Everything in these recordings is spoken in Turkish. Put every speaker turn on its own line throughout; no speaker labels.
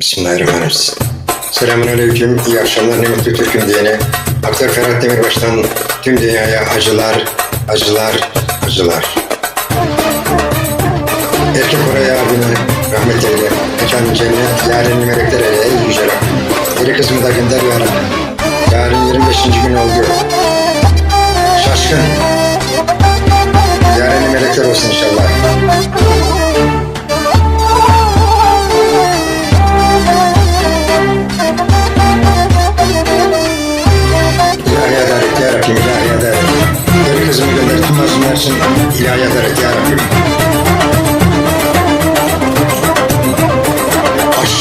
Bismillahirrahmanirrahim. Selamun Aleyküm, iyi akşamlar, ne mutlu Türk'üm diyene. Aktör Ferhat Demirbaş'tan tüm dünyaya acılar, acılar, acılar. Erkek Koray abine rahmet eyle. Mekanı cennet, yarın melekler eyle ey yüce Rabbim. Eri kızımı da gönder ya. Yarın 25. gün oldu. Şaşkın. İlahi adalet ya Rabbim.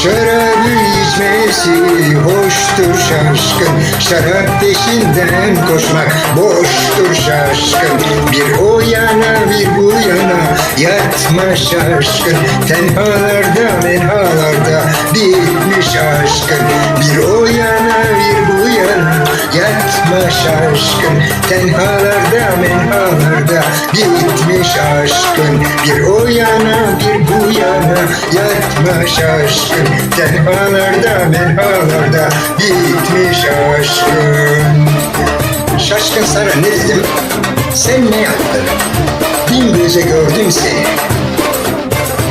Şarabı içmesi hoştur şaşkın. Şarap peşinden koşmak boştur şaşkın. Bir o yana bir bu yana yatma şaşkın. Tenhalarda menhalarda bitmiş aşkın. Bir o yana yatma şaşkın Tenhalarda menhalarda bitmiş aşkın. Bir o yana bir bu yana yatma şaşkın Tenhalarda menhalarda bitmiş aşkın. Şaşkın sana ne dedim? Sen ne yaptın? Bin gece gördüm seni.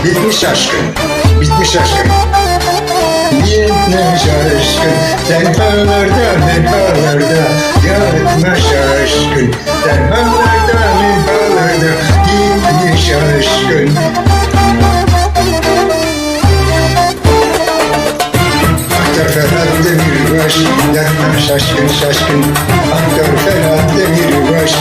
Bitmiş aşkın, bitmiş aşkın Bitmiş aşkın Tenhalarda menhalarda yatma şaşkın Tenhalarda menhalarda bitmiş aşkın Aktör Ferhat Demirbaş Yatma şaşkın şaşkın Aktör Ferhat Demirbaş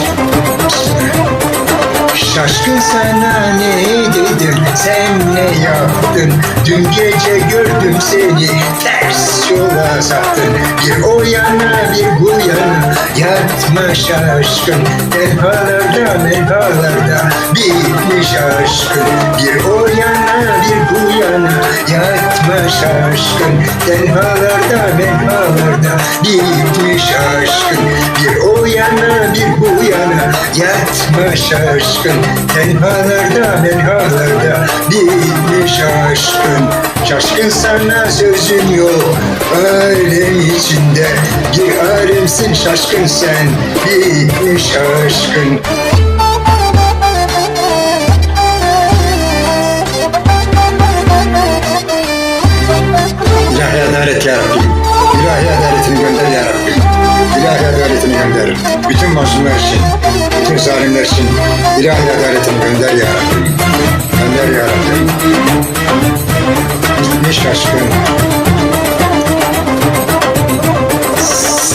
Şaşkın sana ne dedim sen ne yaptın? Dün gece gördüm seni ters yola saptın Bir o yana bir bu yana yatma şaşkın Tenhalarda menhalarda bitmiş aşkın. Bir o yana bir bu yana yatma şaşkın Tenhalarda menhalarda bitmiş aşkın. Bir o yana bir bu yana yatma şaşkın Tenhalarda menhalarda bitmiş aşkın. Şaşkın sana sözüm yok alem içinde. Bir alemsin şaşkın sen bitmiş aşkın İlahi adaletini gönder. Bütün mazlumlar için, bütün zalimler için ilahi adaletini gönder ya Rabbi. Gönder ya Rabbi. Bitmiş aşkın.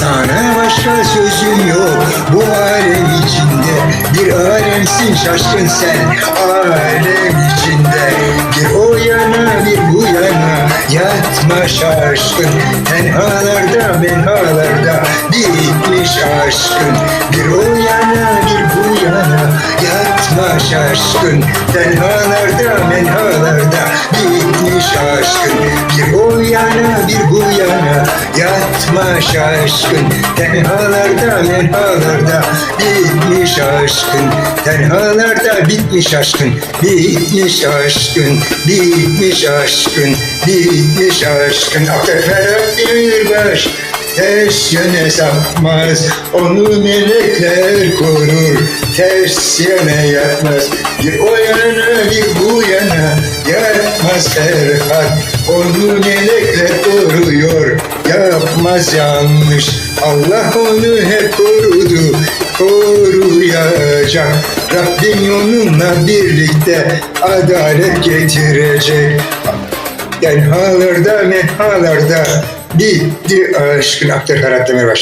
Sana başka sözüm yok bu alem içinde Bir alemsin şaşkın sen alem içinde Bir o yana bir bu yana yatma şaşkın Tenhalarda menhalarda bitmiş aşkın. Bir o yana bir bu yana yatma şaşkın Tenhalarda menhalarda bitmiş aşkın. Bir o yana bir bu yana yatma şaşkın. Tenhalarda menhalarda bitmiş aşkın. Tenhalarda bitmiş aşkın Bitmiş aşkın Bitmiş aşkın Bitmiş aşkın. Aktör Ferhat Demirbaş Ters yöne sapmaz Onu melekler korur. Ters yöne yatmaz Bir o yana bir bu yana. Yatmaz Ferhat Onu melekler koruyor. Yapmaz yanlış Allah onu hep korudu. Koruyacak Rabbim onunla birlikte Adalet getirecek. Tenhalarda menhalarda Bitti aşkın Aktör Ferhat Demirbaş